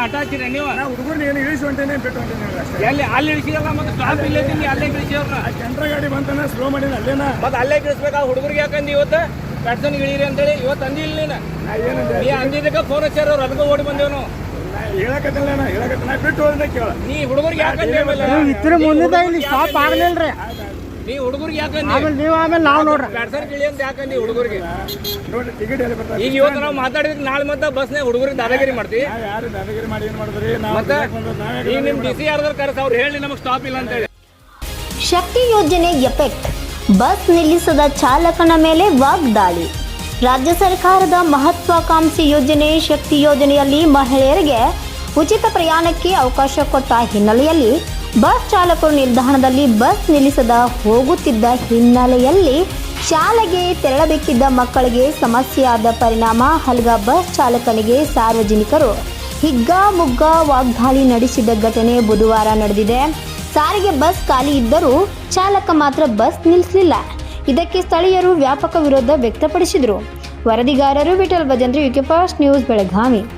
ಆಟ ಹಚ್ಚಿರಿ ನೀವು. ನಾ ಹುಡುಗರ್ನ ಏನು ಇಳಿಸಿ ಹೊಂಟೇನೆ ಬಿಟ್ಟು ಹೊಂಟೇನೆ ಅಷ್ಟೇ. ಎಲ್ಲಿ ಅಲ್ಲಿ ಇಳಿಸಿರಲ್ಲ ಮತ್ತೆ ಸ್ಟಾಪ್ ಇಲ್ಲ ನೀ ಅಲ್ಲೇ ಇಳಿಸಿವ್ರನ್ನ ಆ ಜನ್ರ ಗಾಡಿ ಬಂತಾನೆ ಸ್ಲೋ ಮಾಡಿನ ಅಲ್ಲೇನ? ಮತ್ತೆ ಅಲ್ಲೇ ಇಳಿಸ್ಬೇಕಾ ಹುಡುಗರಿಗೆ ಯಾಕಂದ್ರೆ ಇವತ್ತು? ಕಟ್ಸನ್ ಇಳಿರಿ ಅಂತೇಳಿ ಇವತ್ತು ಅಂದಿಲ್ಲ ನೀನು. ನಾ ಏನಂದೆ ನೀ ಅಂದಿದ್ದಕ್ಕೆ ಫೋನ್ ಹಚ್ಚಾರ ಅವ್ರು ಅದಕ್ಕೆ ಓಡಿ ಬಂದೇವ್ ನಾವು. ನಾ ಹೇಳಕತ್ತಿಲ್ಲ ನಾ ಹೇಳಕತ್ತ ನಾ ಬಿಟ್ಟು ಹೋದ್ರೆ ಕೇಳ. ನೀ ಹುಡುಗರಿಗೆ ಯಾಕಂದ್ರೆ ಆಮೇಲೆ? ಇದ್ರ ಮುಂದೆ ಇಲ್ಲಿ ಸ್ಟಾಪ್ ಆಗಲಿಲ್ರಿ? ನೀ ಹುಡುಗರಿಗೆ ಯಾಕಂದಿ ಆಮೇಲೆ ನೀವು ಆಮೇಲೆ ನಾವು ನೋಡ್ರಿ. ಕಟ್ಸನ್ ಇಳಿ ಅಂತ ಯಾಕಂದಿ ಹುಡುಗರಿಗೆ? ನೋಡಿ ಟಿಕೆಟ್ ಎಲ್ಲಿ ಬರ್ತಾರೆ ಈಗ ಇವತ್ತು ನಾವು ಮಾತಾಡಿದ್ರೆ ನಾಳೆ ಮತ್ತೆ ಬಸ್ನೇ ಹುಡುಗರಿಗೆ ದಾದಾಗಿರಿ ಮಾಡ್ತಿ ನಾವು ಯಾರು ದಾದಾಗಿರಿ ಮಾಡಿ ಏನು ಮಾಡಿದ್ರಿ? ನಾವು ಮತ್ತೆ ನಾವೇ ಈಗ ನಿಮ್ ಡಿ ಯಾರ್ದಾರು ಕರೆಸ ಅವ್ರು ಹೇಳಿ ನಮಗೆ ಸ್ಟಾಪ್ ಇಲ್ಲ ಅಂತೇಳಿ ಶಕ್ತಿ ಯೋಜನೆ ಎಫೆಕ್ಟ್. ಬಸ್ ನಿಲ್ಲಿಸದ ಚಾಲಕನ ಮೇಲೆ ವಾಗ್ದಾಳಿ. ರಾಜ್ಯ ಸರ್ಕಾರದ ಮಹತ್ವಾಕಾಂಕ್ಷಿ ಯೋಜನೆ ಶಕ್ತಿ ಯೋಜನೆಯಲ್ಲಿ ಮಹಿಳೆಯರಿಗೆ ಉಚಿತ ಪ್ರಯಾಣಕ್ಕೆ ಅವಕಾಶ ಕೊಟ್ಟ ಹಿನ್ನೆಲೆಯಲ್ಲಿ ಬಸ್ ಚಾಲಕರು ನಿಲ್ದಾಣದಲ್ಲಿ ಬಸ್ ನಿಲ್ಲಿಸದ ಹೋಗುತ್ತಿದ್ದ ಹಿನ್ನೆಲೆಯಲ್ಲಿ ಶಾಲೆಗೆ ತೆರಳಬೇಕಿದ್ದ ಮಕ್ಕಳಿಗೆ ಸಮಸ್ಯೆಯಾದ ಪರಿಣಾಮ. ಹಲ್ಗಾ ಬಸ್ ಚಾಲಕನಿಗೆ ಸಾರ್ವಜನಿಕರು ಹಿಗ್ಗಾಮುಗ್ಗ ವಾಗ್ದಾಳಿ ನಡೆಸಿದ ಘಟನೆ ಬುಧವಾರ ನಡೆದಿದೆ. ಸಾರಿಗೆ ಬಸ್ ಖಾಲಿ ಇದ್ದರೂ ಚಾಲಕ ಮಾತ್ರ ಬಸ್ ನಿಲ್ಲಿಸಲಿಲ್ಲ. ಇದಕ್ಕೆ ಸ್ಥಳೀಯರು ವ್ಯಾಪಕ ವಿರೋಧ ವ್ಯಕ್ತಪಡಿಸಿದರು. ವರದಿಗಾರರು Vithal Bhajantri UK fast news Belagavi.